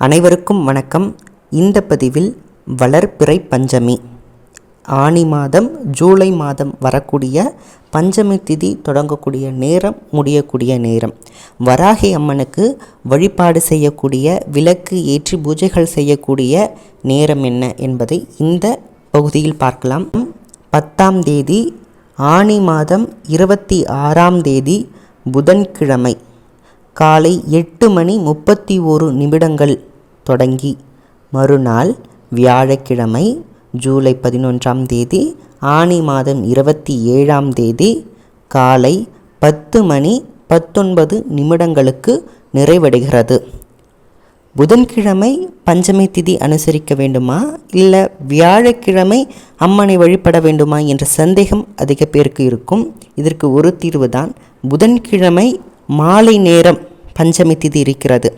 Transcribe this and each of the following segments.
அனைவருக்கும் வணக்கம். இந்த பதிவில் வளர்பிறை பஞ்சமி. ஆனி மாதம் ஜூலை மாதம் வரக்கூடிய பஞ்சமி திதி தொடங்கக்கூடிய நேரம் முடியக்கூடிய நேரம். வராகி அம்மனுக்கு வழிபாடு செய்யக்கூடிய விளக்கு ஏற்றி பூஜைகள் செய்யக்கூடிய நேரம் என்ன என்பதை இந்த பகுதியில் பார்க்கலாம். பத்தாம் தேதி ஆனி மாதம் இருபத்தி ஆறாம் தேதி புதன்கிழமை. காலை எட்டு மணி முப்பத்தி ஒரு நிமிடங்கள். தொடங்கி. மறுநாள் வியாழக்கிழமை ஜூலை பதினொன்றாம் தேதி ஆனி மாதம் இருபத்தி ஏழாம் தேதி காலை பத்து மணி பத்தொன்பது நிமிடங்களுக்கு நிறைவடைகிறது. புதன்கிழமை பஞ்சமி திதி அனுசரிக்க வேண்டுமா? இல்லை வியாழக்கிழமை அம்மனை வழிபட வேண்டுமா என்ற சந்தேகம் அதிக பேருக்கு இருக்கும். இதற்கு ஒரு தீர்வு தான் புதன்கிழமை மாலை நேரம் பஞ்சமி திதி இருக்கிறது.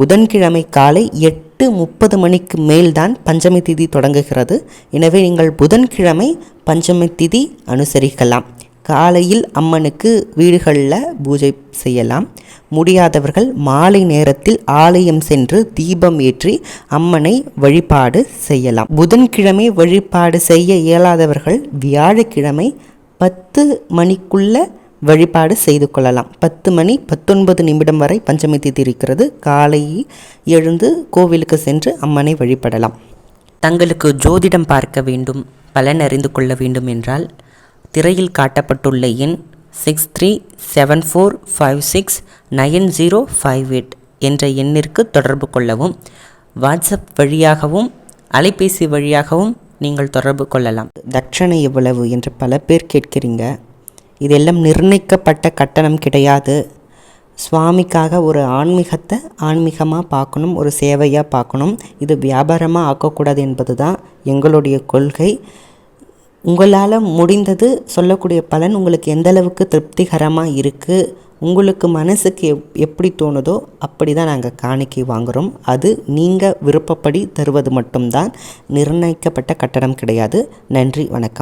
புதன்கிழமை காலை எட்டு முப்பது மணிக்கு மேல்தான் பஞ்சமி திதி தொடங்குகிறது. எனவே நீங்கள் புதன்கிழமை பஞ்சமி திதி அனுசரிக்கலாம். காலையில் அம்மனுக்கு வீடுகளில் பூஜை செய்யலாம். முடியாதவர்கள் மாலை நேரத்தில் ஆலயம் சென்று தீபம் ஏற்றி அம்மனை வழிபாடு செய்யலாம். புதன்கிழமை வழிபாடு செய்ய இயலாதவர்கள் வியாழக்கிழமை பத்து மணிக்குள்ள வழிபாடு செய்து கொள்ளலாம். பத்து மணி பத்தொன்பது நிமிடம் வரை பஞ்சமி திதி இருக்கிறது. காலை எழுந்து கோவிலுக்கு சென்று அம்மனை வழிபடலாம். தங்களுக்கு ஜோதிடம் பார்க்க வேண்டும் பலன் அறிந்து கொள்ள வேண்டும் என்றால் திரையில் காட்டப்பட்டுள்ள எண் six three seven four five six nine zero five eight என்ற எண்ணிற்கு தொடர்பு கொள்ளவும் வாட்ஸ்அப் வழியாகவும் அலைபேசி வழியாகவும் நீங்கள் தொடர்பு கொள்ளலாம். தட்சணை எவ்வளவு என்று பல பேர் கேட்கிறீங்க. இதெல்லாம் நிர்ணயிக்கப்பட்ட கட்டணம் கிடையாது. சுவாமிக்காக ஒரு ஆன்மீகத்தை ஆன்மீகமாக பார்க்கணும் ஒரு சேவையாக பார்க்கணும். இது வியாபாரமாக ஆக்கக்கூடாது என்பது தான் எங்களுடைய கொள்கை. உங்களால் முடிந்தது சொல்லக்கூடிய பலன் உங்களுக்கு எந்தளவுக்கு திருப்திகரமாக இருக்குது உங்களுக்கு மனசுக்கு எப் எப்படி தோணுதோ அப்படி தான் நாங்கள் காணிக்கை வாங்குகிறோம் அது நீங்கள் விருப்பப்படி தருவது மட்டும்தான். நிர்ணயிக்கப்பட்ட கட்டணம் கிடையாது. நன்றி வணக்கம்.